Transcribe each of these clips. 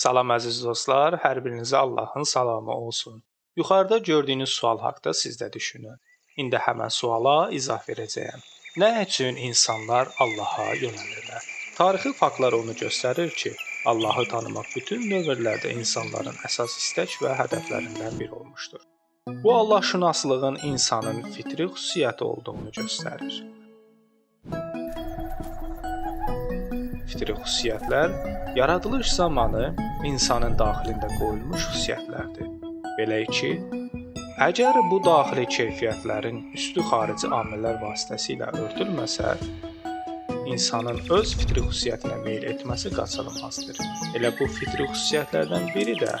Salam əziz dostlar, hər birinizə Allahın salamı olsun. Yuxarıda gördüyünüz sual haqqında siz də düşünün. İndi həmin suala izah verəcəyəm. Nə üçün insanlar Allaha yönəlirlər? Tarixi faktlar onu göstərir ki, Allahı tanımaq bütün dövrlərdə insanların əsas istək və hədəflərindən biri olmuşdur. Bu Allahşünaslığın insanın fitri xüsusiyyəti olduğunu göstərir. Fitri xüsusiyyətlər yaradılış zamanı insanın daxilində qoyulmuş xüsusiyyətlərdir. Belə ki, əgər bu daxili keyfiyyətlərin üstü xarici amillər vasitəsilə örtülməsə, insanın öz fitri xüsusiyyətinə meyl etməsi qaçılmazdır. Elə bu fitri xüsusiyyətlərdən biri də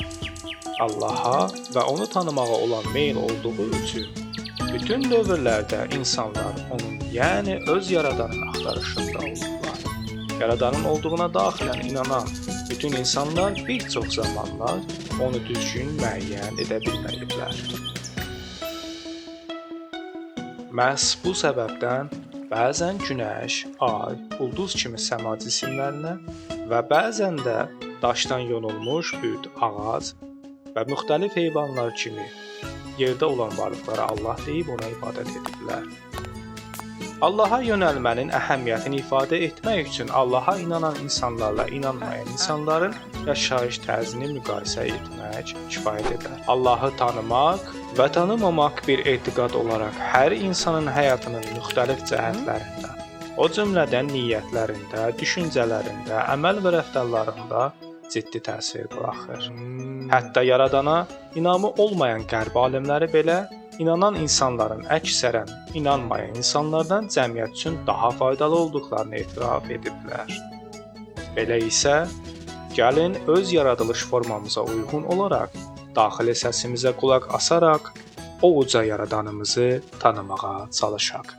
Allaha və onu tanımağa olan meyl olduğu üçün bütün dövrlərdə insanlar onun, yəni öz yaradanın axtarışında oldular. Yaradanın olduğuna daxilən inanan bütün insanlar bir çox zamanlar onu düzgün müəyyən edə bilməyiblər. Məhz bu səbəbdən bəzən günəş, ay, ulduz kimi səma cisimlərinə və bəzən də daşdan yonulmuş büt, ağac və müxtəlif heyvanlar kimi yerdə olan varlıqlara Allah deyib ona ibadət ediblər. Allaha yönəlmənin əhəmiyyətini ifadə etmək üçün Allaha inanan insanlarla inanmayan insanların yaşayış tərzini müqayisə etmək kifayət edər. Allahı tanımaq və tanımamaq bir etiqad olaraq hər insanın həyatının müxtəlif cəhətlərində, o cümlədən niyyətlərində, düşüncələrində, əməl və rəftarlarında ciddi təsir buraxır. Hətta yaradana inamı olmayan qərb alimləri belə inanan insanların əksərən inanmayan insanlardan cəmiyyət üçün daha faydalı olduqlarını etiraf ediblər. Belə isə gəlin öz yaradılış formamıza uyğun olaraq daxili səsimizə qulaq asaraq o uca yaradanımızı tanımağa çalışaq.